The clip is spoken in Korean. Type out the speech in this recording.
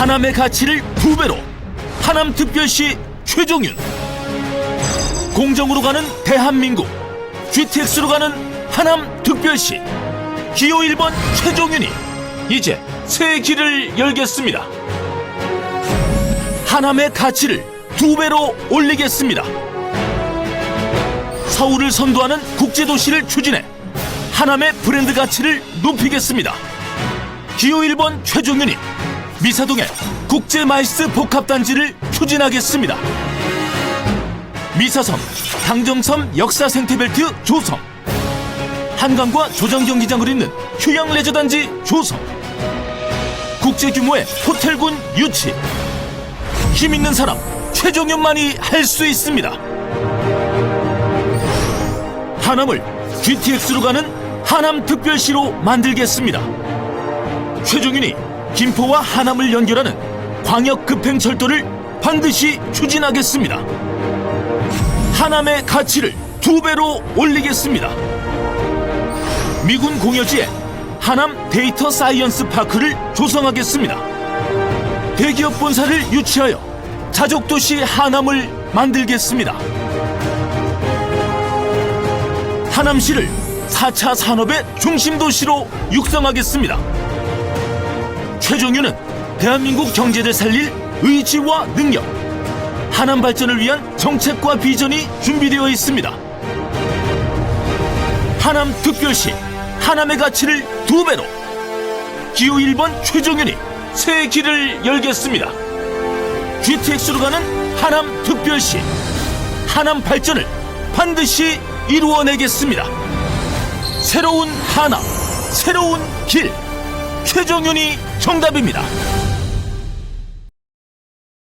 하남의 가치를 두 배로. 하남특별시 최종윤. 공정으로 가는 대한민국. GTX로 가는 하남특별시. 기호 1번 최종윤이 이제 새 길을 열겠습니다. 하남의 가치를 두 배로 올리겠습니다. 서울을 선도하는 국제도시를 추진해 하남의 브랜드 가치를 높이겠습니다. 기호 1번 최종윤이 미사동에 국제 마이스 복합단지를 추진하겠습니다. 미사섬, 당정섬 역사생태벨트 조성 한강과 조정경기장을 잇는 휴양 레저단지 조성 국제 규모의 호텔군 유치 힘 있는 사람 최종윤만이 할 수 있습니다. 하남을 GTX로 가는 하남특별시로 만들겠습니다. 최종윤이 김포와 하남을 연결하는 광역 급행철도를 반드시 추진하겠습니다. 하남의 가치를 두 배로 올리겠습니다. 미군 공여지에 하남 데이터 사이언스 파크를 조성하겠습니다. 대기업 본사를 유치하여 자족도시 하남을 만들겠습니다. 하남시를 4차 산업의 중심도시로 육성하겠습니다. 최종윤은 대한민국 경제를 살릴 의지와 능력, 하남 발전을 위한 정책과 비전이 준비되어 있습니다. 하남 특별시 하남의 가치를 두 배로 기호 1번 최종윤이 새 길을 열겠습니다. GTX로 가는 하남 특별시 하남 발전을 반드시 이루어내겠습니다. 새로운 하남, 새로운 길 최종윤이 정답입니다.